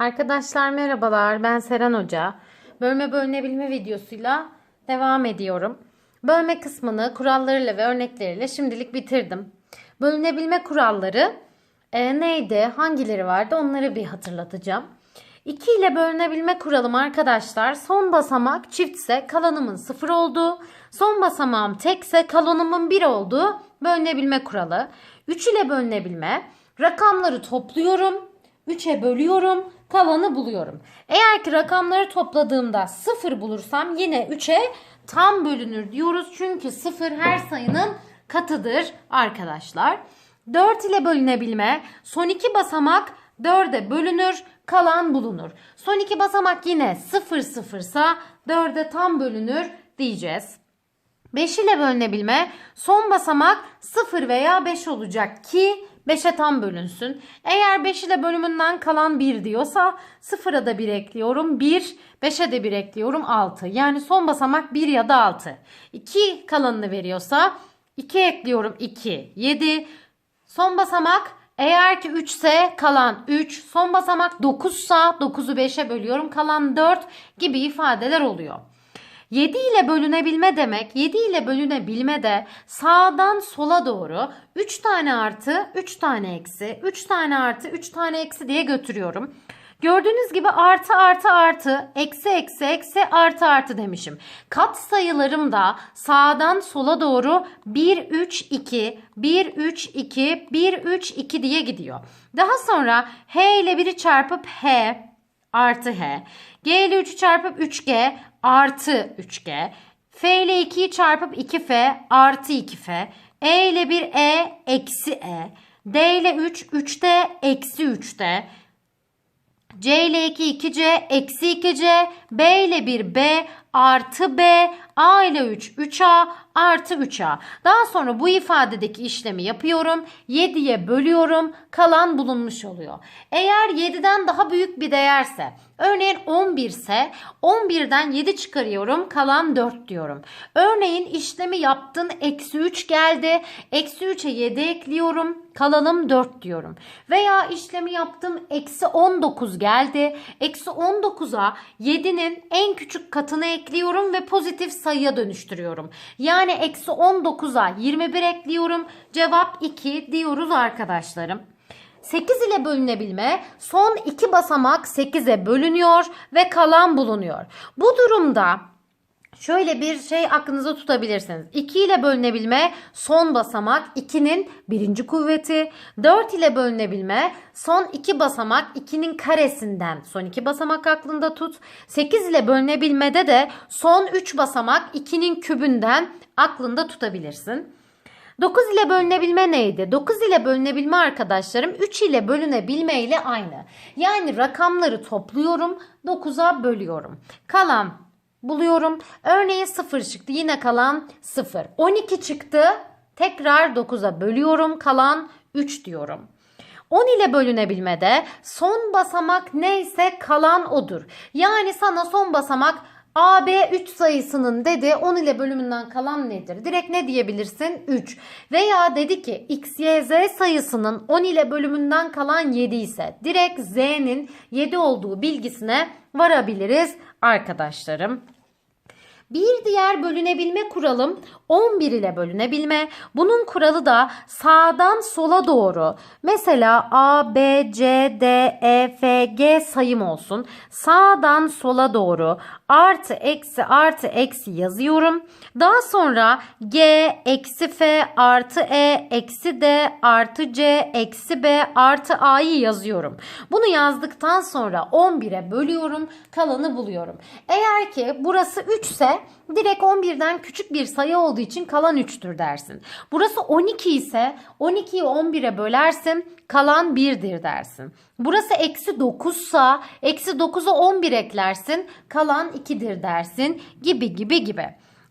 Arkadaşlar merhabalar ben Seren Hoca. Bölme bölünebilme videosuyla devam ediyorum. Bölme kısmını kurallarıyla ve örnekleriyle şimdilik bitirdim. Bölünebilme kuralları e, neydi, hangileri vardı onları bir hatırlatacağım. 2 ile bölünebilme kuralım arkadaşlar. Son basamak çiftse kalanımın 0 olduğu, son basamağım tekse kalanımın 1 olduğu bölünebilme kuralı. 3 ile bölünebilme rakamları topluyorum. 3'e bölüyorum, kalanı buluyorum. Eğer ki rakamları topladığımda 0 bulursam yine 3'e tam bölünür diyoruz. Çünkü 0 her sayının katıdır arkadaşlar. 4 ile bölünebilme son iki basamak 4'e bölünür, kalan bulunur. Son iki basamak yine 0 sıfırsa 4'e tam bölünür diyeceğiz. 5 ile bölünebilme son basamak 0 veya 5 olacak ki 5'e tam bölünsün. Eğer 5 ile bölümünden kalan 1 diyorsa 0'a da 1 ekliyorum 1, 5'e de 1 ekliyorum 6. Yani son basamak 1 ya da 6. 2 kalanını veriyorsa 2 ekliyorum 2, 7. Son basamak eğer ki 3 ise kalan 3, son basamak 9 ise 9'u 5'e bölüyorum kalan 4 gibi ifadeler oluyor. 7 ile bölünebilme demek 7 ile bölünebilme de sağdan sola doğru 3 tane artı 3 tane eksi 3 tane artı 3 tane eksi diye götürüyorum. Gördüğünüz gibi artı artı artı eksi eksi eksi artı artı demişim. Kat sayılarım da sağdan sola doğru 1 3 2 1 3 2 1 3 2 diye gidiyor. Daha sonra h ile 1'i çarpıp h artı h. G ile 3'ü çarpıp 3G artı 3G. F ile 2'yi çarpıp 2F artı 2F. E ile 1 E eksi E. D ile 3 3D eksi 3D. C ile 2 2C eksi 2C. B ile 1 B artı B. A ile 3 3A artı 3A. Daha sonra bu ifadedeki işlemi yapıyorum. 7'ye bölüyorum. Kalan bulunmuş oluyor. Eğer 7'den daha büyük bir değerse örneğin 11 ise 11'den 7 çıkarıyorum. Kalan 4 diyorum. Örneğin işlemi yaptın. Eksi 3 geldi. Eksi 3'e 7 ekliyorum. Kalanım 4 diyorum. Veya işlemi yaptım. Eksi 19 geldi. Eksi 19'a 7'nin en küçük katını ekliyorum ve pozitif sayıya dönüştürüyorum. Yani eksi 19'a 21 ekliyorum. Cevap 2 diyoruz arkadaşlarım. 8 ile bölünebilme son iki basamak 8'e bölünüyor ve kalan bulunuyor. Bu durumda Şöyle bir şey aklınıza tutabilirsiniz. 2 ile bölünebilme son basamak 2'nin birinci kuvveti. 4 ile bölünebilme son 2 basamak 2'nin karesinden son 2 basamak aklında tut. 8 ile bölünebilmede de son 3 basamak 2'nin kübünden aklında tutabilirsin. 9 ile bölünebilme neydi? 9 ile bölünebilme arkadaşlarım 3 ile bölünebilme ile aynı. Yani rakamları topluyorum 9'a bölüyorum. Kalan buluyorum. Örneğin 0 çıktı. Yine kalan 0. 12 çıktı. Tekrar 9'a bölüyorum. Kalan 3 diyorum. 10 ile bölünebilmede son basamak neyse kalan odur. Yani sana son basamak AB 3 sayısının dedi 10 ile bölümünden kalan nedir? Direkt ne diyebilirsin? 3. Veya dedi ki x, y, z sayısının 10 ile bölümünden kalan 7 ise direkt z'nin 7 olduğu bilgisine varabiliriz arkadaşlarım. Bir diğer bölünebilme kuralım 11 ile bölünebilme. Bunun kuralı da sağdan sola doğru. Mesela A, B, C, D, E, F, G sayım olsun. Sağdan sola doğru artı eksi artı eksi yazıyorum. Daha sonra G eksi F artı E eksi D artı C eksi B artı A'yı yazıyorum. Bunu yazdıktan sonra 11'e bölüyorum. Kalanı buluyorum. Eğer ki burası 3 ise direkt 11'den küçük bir sayı olduğu için kalan 3'tür dersin. Burası 12 ise 12'yi 11'e bölersin kalan 1'dir dersin. Burası eksi 9 ise eksi 9'a 11 eklersin kalan 2'dir dersin gibi gibi gibi.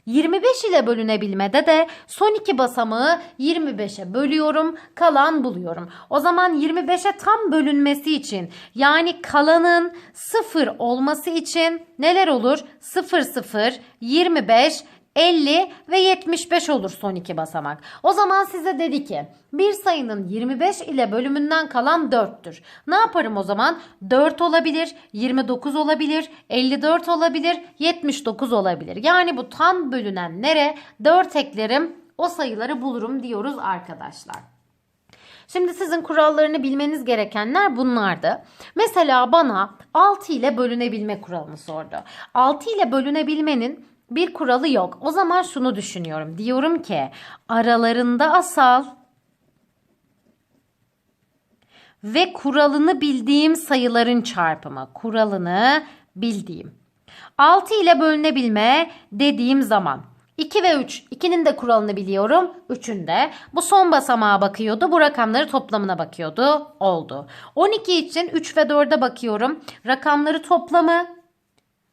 25 ile bölünebilmede de son iki basamağı 25'e bölüyorum, kalan buluyorum. O zaman 25'e tam bölünmesi için yani kalanın 0 olması için neler olur? 0 0 25 50 ve 75 olur son iki basamak. O zaman size dedi ki bir sayının 25 ile bölümünden kalan 4'tür. Ne yaparım o zaman? 4 olabilir, 29 olabilir, 54 olabilir, 79 olabilir. Yani bu tam bölünenlere 4 eklerim o sayıları bulurum diyoruz arkadaşlar. Şimdi sizin kurallarını bilmeniz gerekenler bunlardı. Mesela bana 6 ile bölünebilme kuralını sordu. 6 ile bölünebilmenin bir kuralı yok. O zaman şunu düşünüyorum. Diyorum ki aralarında asal ve kuralını bildiğim sayıların çarpımı. Kuralını bildiğim. 6 ile bölünebilme dediğim zaman 2 ve 3. 2'nin de kuralını biliyorum. 3'ün de. Bu son basamağa bakıyordu. Bu rakamları toplamına bakıyordu. Oldu. 12 için 3 ve 4'e bakıyorum. Rakamları toplamı.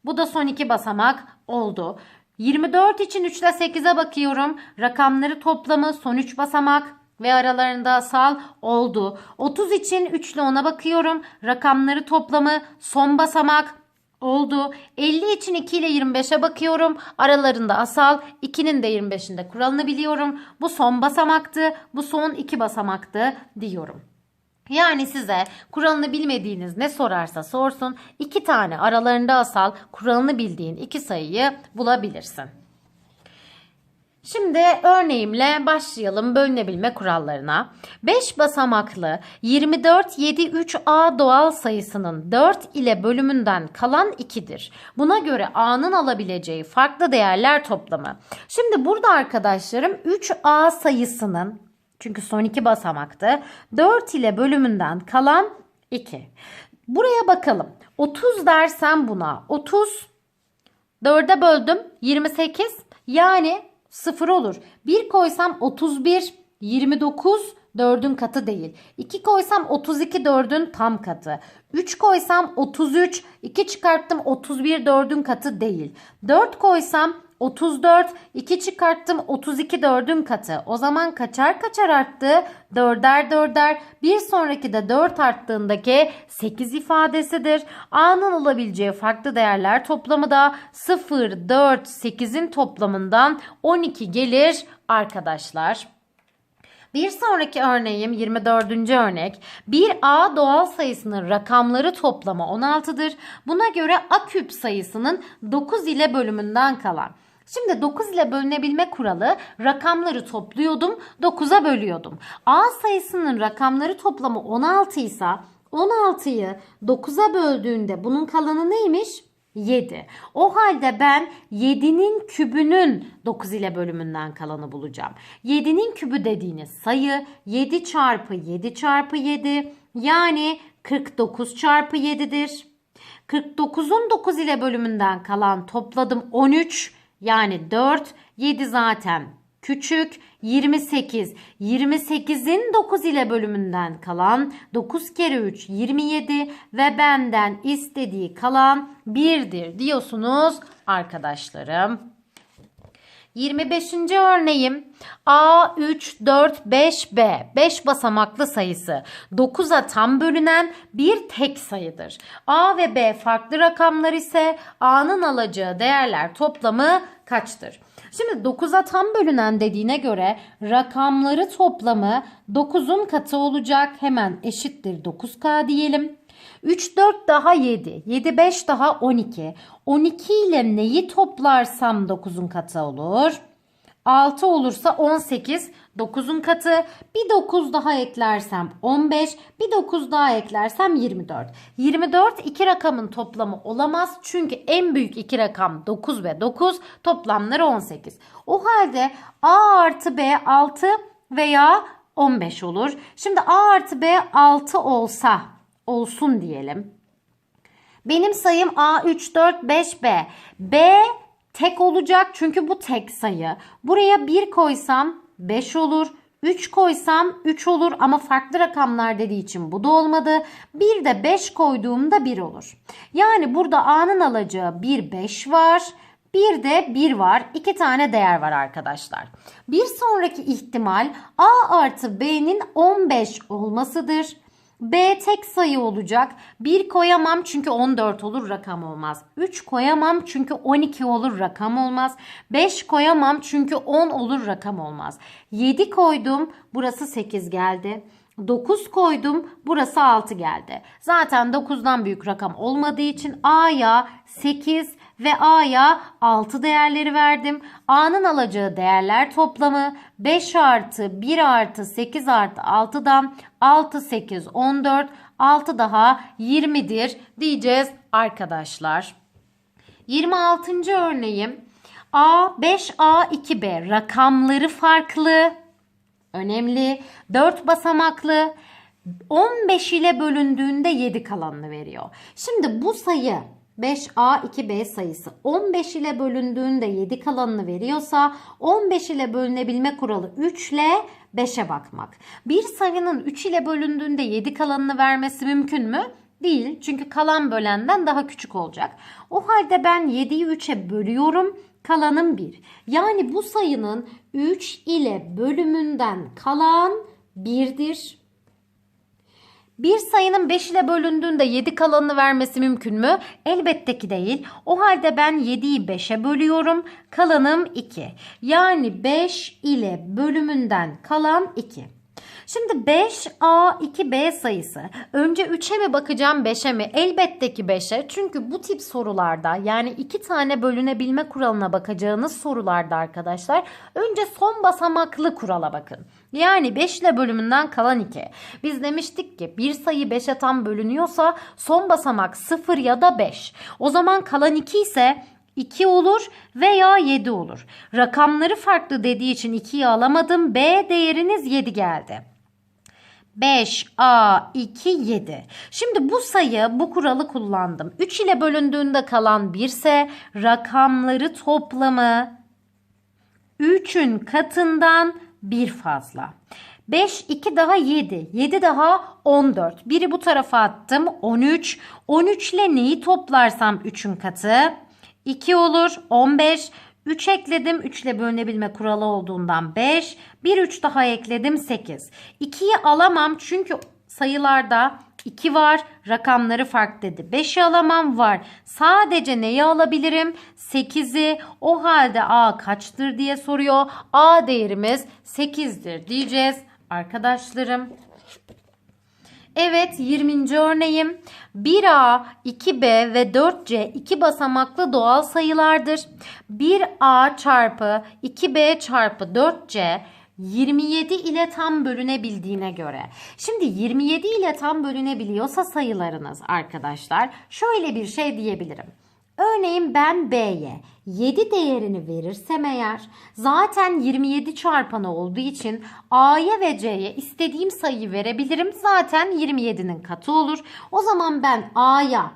Bu da son iki basamak oldu. 24 için 3 ile 8'e bakıyorum. Rakamları toplamı son 3 basamak ve aralarında asal oldu. 30 için 3 ile 10'a bakıyorum. Rakamları toplamı son basamak oldu. 50 için 2 ile 25'e bakıyorum. Aralarında asal 2'nin de 25'inde kuralını biliyorum. Bu son basamaktı. Bu son iki basamaktı diyorum. Yani size kuralını bilmediğiniz ne sorarsa sorsun iki tane aralarında asal kuralını bildiğin iki sayıyı bulabilirsin. Şimdi örneğimle başlayalım bölünebilme kurallarına. 5 basamaklı 24 7 3a doğal sayısının 4 ile bölümünden kalan 2'dir. Buna göre a'nın alabileceği farklı değerler toplamı. Şimdi burada arkadaşlarım 3a sayısının çünkü son iki basamaktı. 4 ile bölümünden kalan 2. Buraya bakalım. 30 dersem buna 30 4'e böldüm 28 yani 0 olur. 1 koysam 31 29 4'ün katı değil. 2 koysam 32 4'ün tam katı. 3 koysam 33 2 çıkarttım 31 4'ün katı değil. 4 koysam 34 2 çıkarttım 32 4'ün katı. O zaman kaçar kaçar arttı? 4'er 4'er. Bir sonraki de 4 arttığındaki 8 ifadesidir. A'nın olabileceği farklı değerler toplamı da 0 4 8'in toplamından 12 gelir arkadaşlar. Bir sonraki örneğim 24. örnek. Bir A doğal sayısının rakamları toplamı 16'dır. Buna göre A küp sayısının 9 ile bölümünden kalan. Şimdi 9 ile bölünebilme kuralı rakamları topluyordum 9'a bölüyordum. A sayısının rakamları toplamı 16 ise 16'yı 9'a böldüğünde bunun kalanı neymiş? 7. O halde ben 7'nin kübünün 9 ile bölümünden kalanı bulacağım. 7'nin kübü dediğiniz sayı 7 çarpı 7 çarpı 7 yani 49 çarpı 7'dir. 49'un 9 ile bölümünden kalan topladım 13 yani 4 7 zaten küçük 28. 28'in 9 ile bölümünden kalan 9 kere 3 27 ve benden istediği kalan 1'dir diyorsunuz arkadaşlarım. 25. örneğim A 3 4 5 B 5 basamaklı sayısı 9'a tam bölünen bir tek sayıdır. A ve B farklı rakamlar ise A'nın alacağı değerler toplamı kaçtır? Şimdi 9'a tam bölünen dediğine göre rakamları toplamı 9'un katı olacak. Hemen eşittir 9K diyelim. 3 4 daha 7. 7 5 daha 12. 12 ile neyi toplarsam 9'un katı olur? 6 olursa 18 9'un katı. Bir 9 daha eklersem 15. Bir 9 daha eklersem 24. 24 iki rakamın toplamı olamaz. Çünkü en büyük iki rakam 9 ve 9 toplamları 18. O halde A artı B 6 veya 15 olur. Şimdi A artı B 6 olsa olsun diyelim. Benim sayım A 3 4 5 B. B tek olacak çünkü bu tek sayı. Buraya 1 koysam 5 olur. 3 koysam 3 olur ama farklı rakamlar dediği için bu da olmadı. Bir de 5 koyduğumda 1 olur. Yani burada A'nın alacağı 1 5 var. Bir de 1 var. 2 tane değer var arkadaşlar. Bir sonraki ihtimal A artı B'nin 15 olmasıdır. B tek sayı olacak. 1 koyamam çünkü 14 olur rakam olmaz. 3 koyamam çünkü 12 olur rakam olmaz. 5 koyamam çünkü 10 olur rakam olmaz. 7 koydum burası 8 geldi. 9 koydum burası 6 geldi. Zaten 9'dan büyük rakam olmadığı için A'ya 8 ve A'ya 6 değerleri verdim. A'nın alacağı değerler toplamı 5 artı 1 artı 8 artı 6'dan 6, 8, 14, 6 daha 20'dir diyeceğiz arkadaşlar. 26. örneğim A 5A 2B rakamları farklı. Önemli. 4 basamaklı. 15 ile bölündüğünde 7 kalanını veriyor. Şimdi bu sayı 5A 2B sayısı 15 ile bölündüğünde 7 kalanını veriyorsa 15 ile bölünebilme kuralı 3 ile 5'e bakmak. Bir sayının 3 ile bölündüğünde 7 kalanını vermesi mümkün mü? Değil. Çünkü kalan bölenden daha küçük olacak. O halde ben 7'yi 3'e bölüyorum. Kalanım 1. Yani bu sayının 3 ile bölümünden kalan 1'dir. Bir sayının 5 ile bölündüğünde 7 kalanını vermesi mümkün mü? Elbette ki değil. O halde ben 7'yi 5'e bölüyorum. Kalanım 2. Yani 5 ile bölümünden kalan 2. Şimdi 5A 2B sayısı. Önce 3'e mi bakacağım 5'e mi? Elbette ki 5'e. Çünkü bu tip sorularda yani iki tane bölünebilme kuralına bakacağınız sorularda arkadaşlar önce son basamaklı kurala bakın. Yani 5 ile bölümünden kalan 2. Biz demiştik ki bir sayı 5'e tam bölünüyorsa son basamak 0 ya da 5. O zaman kalan 2 ise 2 olur veya 7 olur. Rakamları farklı dediği için 2'yi alamadım. B değeriniz 7 geldi. 5A 2 7. Şimdi bu sayı bu kuralı kullandım. 3 ile bölündüğünde kalan 1 ise rakamları toplamı 3'ün katından 1 fazla. 5 2 daha 7. 7 daha 14. Biri bu tarafa attım. 13. 13 ile neyi toplarsam 3'ün katı? 2 olur. 15. 3 ekledim. 3 ile bölünebilme kuralı olduğundan 5. Bir 3 daha ekledim 8. 2'yi alamam çünkü sayılarda 2 var. Rakamları farklı dedi. 5'i alamam var. Sadece neyi alabilirim? 8'i. O halde A kaçtır diye soruyor. A değerimiz 8'dir diyeceğiz arkadaşlarım. Evet 20. örneğim 1A, 2B ve 4C iki basamaklı doğal sayılardır. 1A çarpı 2B çarpı 4C 27 ile tam bölünebildiğine göre. Şimdi 27 ile tam bölünebiliyorsa sayılarınız arkadaşlar şöyle bir şey diyebilirim. Örneğin ben B'ye 7 değerini verirsem eğer zaten 27 çarpanı olduğu için A'ya ve C'ye istediğim sayıyı verebilirim. Zaten 27'nin katı olur. O zaman ben A'ya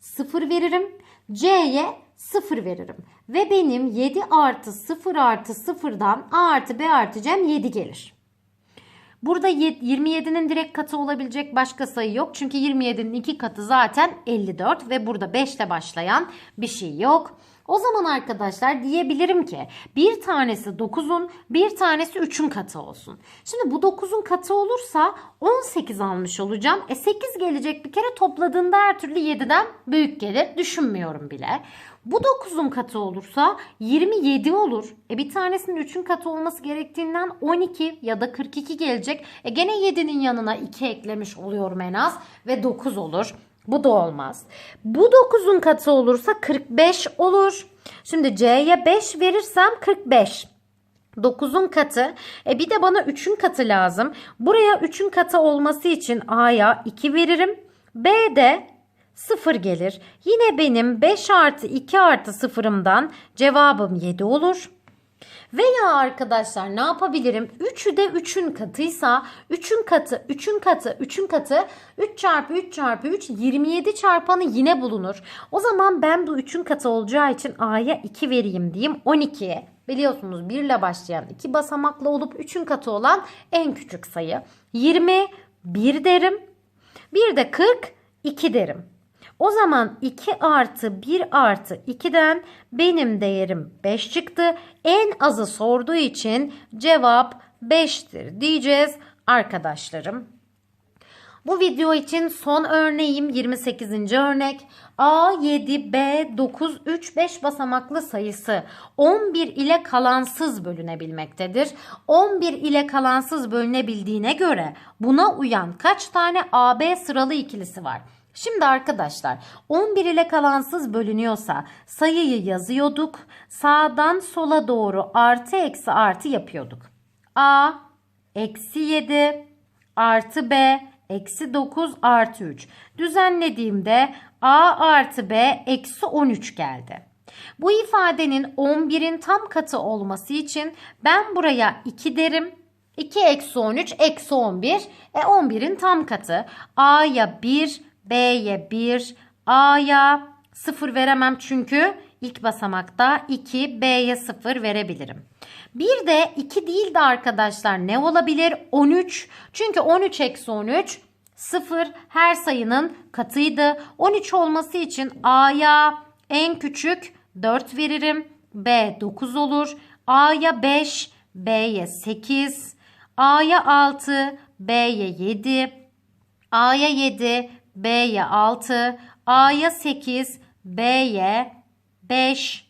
0 veririm. C'ye 0 veririm. Ve benim 7 artı 0 artı 0'dan A artı B artı C 7 gelir. Burada 27'nin direkt katı olabilecek başka sayı yok. Çünkü 27'nin iki katı zaten 54 ve burada 5 ile başlayan bir şey yok. O zaman arkadaşlar diyebilirim ki bir tanesi 9'un bir tanesi 3'ün katı olsun. Şimdi bu 9'un katı olursa 18 almış olacağım. E 8 gelecek bir kere topladığında her türlü 7'den büyük gelir. Düşünmüyorum bile. Bu 9'un katı olursa 27 olur. E bir tanesinin 3'ün katı olması gerektiğinden 12 ya da 42 gelecek. E gene 7'nin yanına 2 eklemiş oluyorum en az ve 9 olur. Bu da olmaz. Bu 9'un katı olursa 45 olur. Şimdi C'ye 5 verirsem 45. 9'un katı. E bir de bana 3'ün katı lazım. Buraya 3'ün katı olması için A'ya 2 veririm. B'de 0 gelir. Yine benim 5 artı 2 artı 0'ımdan cevabım 7 olur. Veya arkadaşlar ne yapabilirim? 3'ü de 3'ün katıysa 3'ün katı, 3'ün katı, 3'ün katı 3 çarpı 3 çarpı 3 27 çarpanı yine bulunur. O zaman ben bu 3'ün katı olacağı için A'ya 2 vereyim diyeyim 12'ye. Biliyorsunuz 1 ile başlayan 2 basamaklı olup 3'ün katı olan en küçük sayı. 21 derim. Bir de 42 derim. O zaman 2 artı 1 artı 2'den benim değerim 5 çıktı. En azı sorduğu için cevap 5'tir diyeceğiz arkadaşlarım. Bu video için son örneğim 28. örnek. A, 7, B, 9, 3, 5 basamaklı sayısı 11 ile kalansız bölünebilmektedir. 11 ile kalansız bölünebildiğine göre buna uyan kaç tane AB sıralı ikilisi var? Şimdi arkadaşlar 11 ile kalansız bölünüyorsa sayıyı yazıyorduk. Sağdan sola doğru artı eksi artı yapıyorduk. A eksi 7 artı B eksi 9 artı 3. Düzenlediğimde A artı B eksi 13 geldi. Bu ifadenin 11'in tam katı olması için ben buraya 2 derim. 2 eksi 13 eksi 11. E 11'in tam katı. A'ya 1, B'ye 1, A'ya 0 veremem çünkü ilk basamakta 2, B'ye 0 verebilirim. Bir de 2 değil de arkadaşlar ne olabilir? 13. Çünkü 13 eksi 13 0 her sayının katıydı. 13 olması için A'ya en küçük 4 veririm. B 9 olur. A'ya 5, B'ye 8, A'ya 6, B'ye 7, A'ya 7, B'ye 6, A'ya 8, B'ye 5,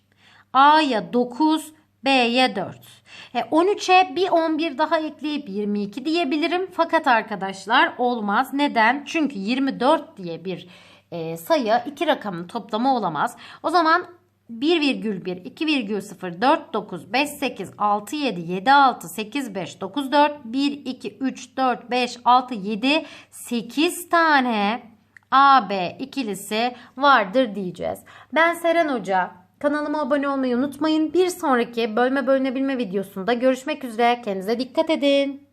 A'ya 9, B'ye 4. E 13'e bir 11 daha ekleyip 22 diyebilirim. Fakat arkadaşlar olmaz. Neden? Çünkü 24 diye bir e, sayı iki rakamın toplamı olamaz. O zaman 1,1, 2,0, 4, 9, 5, 8, 6, 7, 7, 6, 8, 5, 9, 4, 1, 2, 3, 4, 5, 6, 7, 8 tane AB ikilisi vardır diyeceğiz. Ben Seren Hoca. Kanalıma abone olmayı unutmayın. Bir sonraki bölme bölünebilme videosunda görüşmek üzere. Kendinize dikkat edin.